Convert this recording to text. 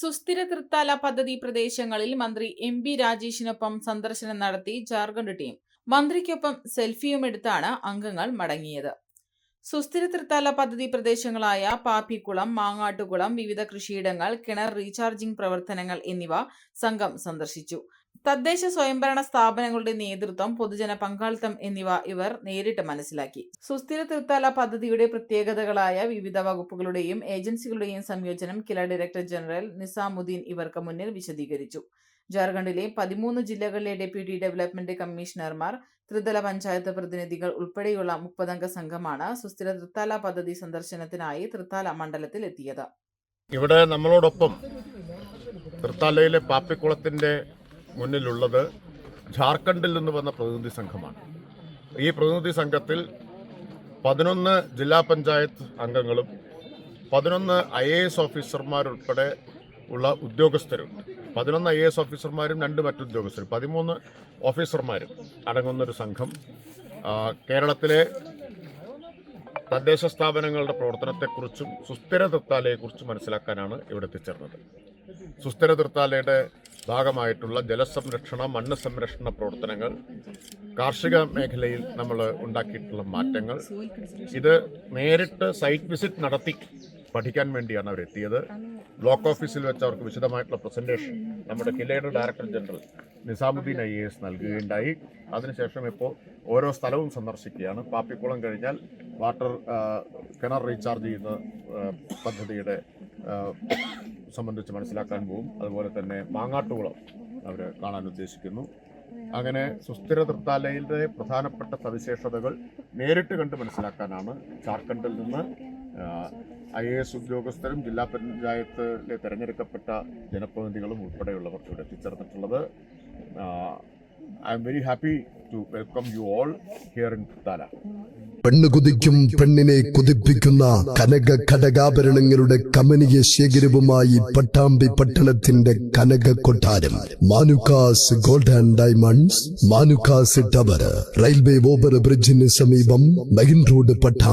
സുസ്ഥിര തൃത്താല പദ്ധതി പ്രദേശങ്ങളിൽ മന്ത്രി എം ബി രാജേഷിനൊപ്പം സന്ദർശനം നടത്തി ജാർഖണ്ഡ് ടീം. മന്ത്രിക്കൊപ്പം സെൽഫിയും എടുത്താണ് അംഗങ്ങൾ മടങ്ങിയത്. സുസ്ഥിര തൃത്താല പദ്ധതി പ്രദേശങ്ങളായ പാപ്പിക്കുളം മാങ്ങാട്ടുകുളം വിവിധ കൃഷിയിടങ്ങൾ കിണർ റീചാർജിംഗ് പ്രവർത്തനങ്ങൾ എന്നിവ സംഘം സന്ദർശിച്ചു. തദ്ദേശ സ്വയംഭരണ സ്ഥാപനങ്ങളുടെ നേതൃത്വം പൊതുജന പങ്കാളിത്തം എന്നിവ ഇവർ നേരിട്ട് മനസ്സിലാക്കി. സുസ്ഥിര തൃത്താല പദ്ധതിയുടെ പ്രത്യേകതകളായ വിവിധ വകുപ്പുകളുടെയും ഏജൻസികളുടെയും സംയോജനം കില ഡയറക്ടർ ജനറൽ നിസാമുദ്ദീൻ ഇവർക്ക് മുന്നിൽ വിശദീകരിച്ചു. ജാർഖണ്ഡിലെ പതിമൂന്ന് ജില്ലകളിലെ ഡെപ്യൂട്ടി ഡെവലപ്മെന്റ് കമ്മീഷണർമാർ ത്രിതല പഞ്ചായത്ത് പ്രതിനിധികൾ ഉൾപ്പെടെയുള്ള മുപ്പതംഗ സംഘമാണ് സുസ്ഥിര തൃത്താല പദ്ധതി സന്ദർശനത്തിനായി തൃത്താല മണ്ഡലത്തിൽ എത്തിയത്. ഇവിടെ നമ്മളോടൊപ്പം തൃത്താലയിലെ പാപ്പിക്കുളത്തിന്റെ മുന്നിലുള്ളത് ജാർഖണ്ഡിൽ നിന്ന് വന്ന പ്രതിനിധി സംഘമാണ്. ഈ പ്രതിനിധി സംഘത്തിൽ പതിനൊന്ന് ജില്ലാ പഞ്ചായത്ത് അംഗങ്ങളും പതിനൊന്ന് ഐ എ എസ് ഓഫീസർമാരുൾപ്പെടെ ഉള്ള ഉദ്യോഗസ്ഥരും പതിനൊന്ന് ഐ എ എസ് ഓഫീസർമാരും രണ്ട് മറ്റുദ്യോഗസ്ഥരും പതിമൂന്ന് ഓഫീസർമാരും അടങ്ങുന്നൊരു സംഘം. കേരളത്തിലെ തദ്ദേശ സ്ഥാപനങ്ങളുടെ പ്രവർത്തനത്തെക്കുറിച്ചും സുസ്ഥിര തൃത്താലയെക്കുറിച്ചും മനസ്സിലാക്കാനാണ് ഇവിടെ എത്തിച്ചേർന്നത്. സുസ്ഥിര തൃത്താലയുടെ ഭാഗമായിട്ടുള്ള ജലസംരക്ഷണ മണ്ണ് സംരക്ഷണ പ്രവർത്തനങ്ങൾ കാർഷിക മേഖലയിൽ നമ്മൾ ഉണ്ടാക്കിയിട്ടുള്ള മാറ്റങ്ങൾ. ഇത് നേരിട്ട് സൈറ്റ് വിസിറ്റ് നടത്തി പഠിക്കാൻ വേണ്ടിയാണ് അവരെത്തിയത്. ബ്ലോക്ക് ഓഫീസിൽ വെച്ച് അവർക്ക് വിശദമായിട്ടുള്ള പ്രസന്റേഷൻ നമ്മുടെ കിലയുടെ director general Nizamuddin I S നൽകുകയുണ്ടായി. അതിനുശേഷം ഇപ്പോൾ ഓരോ സ്ഥലവും സന്ദർശിക്കുകയാണ്. പാപ്പിക്കുളം കഴിഞ്ഞാൽ വാട്ടർ കിണർ റീചാർജ് ചെയ്യുന്ന പദ്ധതിയുടെ സംബന്ധിച്ച് മനസ്സിലാക്കാൻ പോകും അതുപോലെ തന്നെ മാങ്ങാട്ടുകുളം അവർ കാണാൻ ഉദ്ദേശിക്കുന്നു. അങ്ങനെ സുസ്ഥിര തൃത്താലയിലെ പ്രധാനപ്പെട്ട സവിശേഷതകൾ നേരിട്ട് കണ്ട് മനസ്സിലാക്കാനാണ് ജാർഖണ്ഡിൽ നിന്ന് ഐ എ എസ് ഉദ്യോഗസ്ഥരും ജില്ലാ പഞ്ചായത്തിലെ തെരഞ്ഞെടുക്കപ്പെട്ട ജനപ്രതിനിധികളും ഉൾപ്പെടെയുള്ളവർ ഇവിടെ എത്തിച്ചേർന്നിട്ടുള്ളത്. I am very happy to welcome you all here in Thrithala പെണ്ണ് കുതിക്കും പെണ്ണിനെ കുതിപ്പിക്കുന്ന കനക ഘടകാഭരണങ്ങളുടെ കമനീയ ശേഖരവുമായി പട്ടാമ്പി പട്ടണത്തിന്റെ കനക കൊട്ടാരം. Manukkas gold and diamonds Manukkas tower railway over ബ്രിഡ്ജിന് സമീപം മെയിൻ റോഡ് പട്ടാമ്പി.